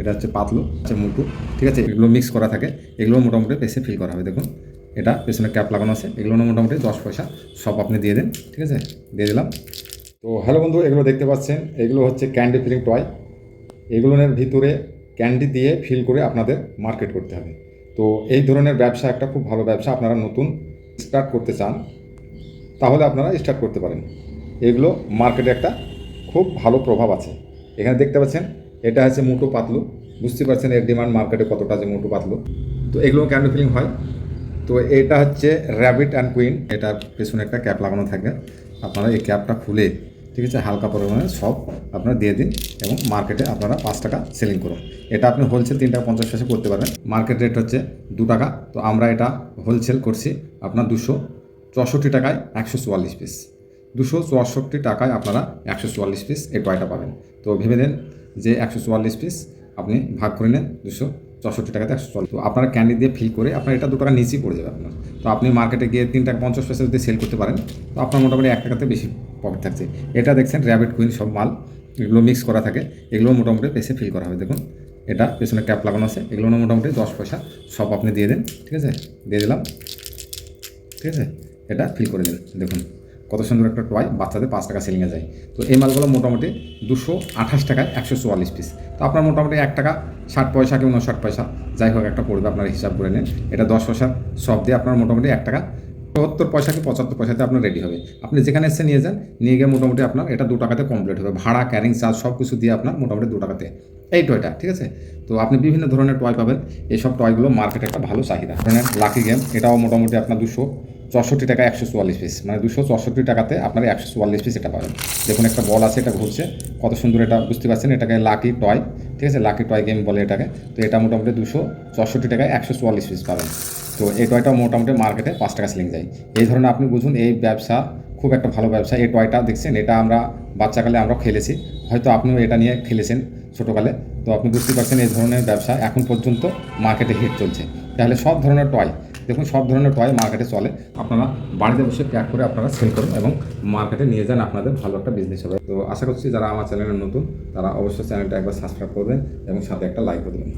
এটা হচ্ছে পাতলু, হচ্ছে মুটু, ঠিক আছে? এগুলো মিক্স করা থাকে। এগুলো মোটামুটি পেসে ফিল করা হবে, দেখুন। এটা পেছনে ক্যাপ লাগানো আছে। এগুলো মোটামুটি দশ পয়সা সব আপনি দিয়ে দেন, ঠিক আছে? দিয়ে দিলাম। তো হ্যালো বন্ধু, এগুলো দেখতে পাচ্ছেন। এগুলো হচ্ছে ক্যান্ডি ফিলিং টয় এগুলোর ভিতরে ক্যান্ডি দিয়ে ফিল করে আপনাদের মার্কেট করতে হবে। তো এই ধরনের ব্যবসা একটা খুব ভালো ব্যবসা। আপনারা নতুন স্টার্ট করতে চান, তাহলে আপনারা স্টার্ট করতে পারেন। এগুলো মার্কেটে একটা খুব ভালো প্রভাব আছে। এখানে দেখতে পাচ্ছেন এটা হচ্ছে মোটো পাতলু। বুঝতে পারছেন এর ডিমান্ড মার্কেটে কতটা যে মোটো পাতলু। তো এগুলো ক্যান্ডি ফিলিং হয়? তো এটা হচ্ছে র্যাবিট অ্যান্ড কুইন এটার পেছনে একটা ক্যাপ লাগানো থাকে। আপনারা এই ক্যাপটা খুলে, ঠিক আছে, হালকা পরিমাণে সব আপনারা দিয়ে দিন এবং মার্কেটে আপনারা পাঁচ টাকা সেলিং করুন। এটা আপনি হোলসেল তিন টাকা পঞ্চাশ পয়সা করতে পারবেন মার্কেট রেট হচ্ছে দু টাকা। তো আমরা এটা হোলসেল করছি আপনার দুশো চৌষট্টি টাকায় একশো চুয়াল্লিশ পিস দুশো চুয়াষট্টি টাকায় আপনারা একশো চুয়াল্লিশ পিস এই টয়টা পাবেন। তো ভেবে নেন যে একশো চুয়াল্লিশ পিস আপনি ভাগ করে নেন দুশো চৌষট্টি টাকাতে একশো চল্লিশ তো আপনারা ক্যান্ডি দিয়ে ফিল করে আপনার এটা দু টাকা নিচেই পড়ে যাবে আপনার। তো আপনি মার্কেটে গিয়ে তিন টাকা পঞ্চাশ পয়সা যদি সেল করতে পারেন, তো আপনার মোটামুটি এক টাকাতে বেশি প্রফিট থাকছে। এটা দেখছেন র্যাবিট কুইন সব মাল, এগুলো মিক্স করা থাকে। এগুলো মোটামুটি পেসে ফিল করা হবে, দেখুন। এটা পেছনে ক্যাপ লাগানো আছে। এগুলো মোটামুটি দশ পয়সা সব আপনি দিয়ে দেন, ঠিক আছে? দিয়ে দিলাম, ঠিক আছে? এটা ফিল করে দিন, দেখুন। কত সুন্দর একটা টয় বাচ্চাদের পাঁচ টাকা সেলিংয়ে যায়। তো এই মালগুলো মোটামুটি দুশো আঠাশ টাকায় একশো চুয়াল্লিশ পিস তো আপনার মোটামুটি এক টাকা ষাট পয়সা কি উনষাট পয়সা, যাই হোক একটা পড়বে আপনার হিসাব করে নেন। এটা দশ পয়সা, সব দিয়ে আপনার মোটামুটি এক টাকা সত্তর পয়সা কি পঁচাত্তর পয়সাতে আপনার রেডি হবে। আপনি যেখানে এসে নিয়ে যান, নিয়ে গিয়ে মোটামুটি আপনার এটা দু টাকাতে কমপ্লিট হবে। ভাড়া ক্যারিং চার্জ সব কিছু দিয়ে আপনার মোটামুটি দু টাকাতে এই টয়টা ঠিক আছে? তো আপনি বিভিন্ন ধরনের টয় পাবেন। এইসব টয়গুলো মার্কেটে একটা ভালো চাহিদা। ধরেন লাকি গেম এটাও মোটামুটি আপনার দুশো চৌষট্টি টাকা একশো চুয়াল্লিশ পিস মানে দুশো চৌষট্টি টাকাতে আপনার একশো চুয়াল্লিশ পিস এটা পাবেন। দেখুন একটা বল আছে, এটা ঘুরছে। কত সুন্দর এটা, বুঝতে পারছেন? এটাকে লাকি টয় ঠিক আছে? লাকি টয় গেম বলে এটাকে। তো এটা মোটামুটি দুশো চৌষট্টি টাকায় একশো চুয়াল্লিশ পিস পাবেন। তো এই টয়টাও মোটামুটি মার্কেটে পাঁচ টাকা সেলিং যায়। এই ধরনের আপনি বুঝুন, এই ব্যবসা খুব একটা ভালো ব্যবসা। এই টয়টা দেখছেন, এটা আমরা বাচ্চাকালে আমরা খেলেছি। হয়তো আপনিও এটা নিয়ে খেলেছেন। ছোটোকালে। তো আপনি বুঝতে পারছেন এই ধরনের ব্যবসা এখন পর্যন্ত মার্কেটে হিট চলছে। তাহলে সব ধরনের টয় দেখুন সব ধরনের টয় মার্কেটে চলে। আপনারা বাড়িতে বসে প্যাক করে আপনারা সেল করুন এবং মার্কেটে নিয়ে যান আপনাদের ভালো একটা বিজনেস হবে। তো আশা করছি যারা আমার চ্যানেলে নতুন, তারা অবশ্যই চ্যানেলটা একবার সাবস্ক্রাইব করবেন এবং সাথে একটা লাইকও দেবেন।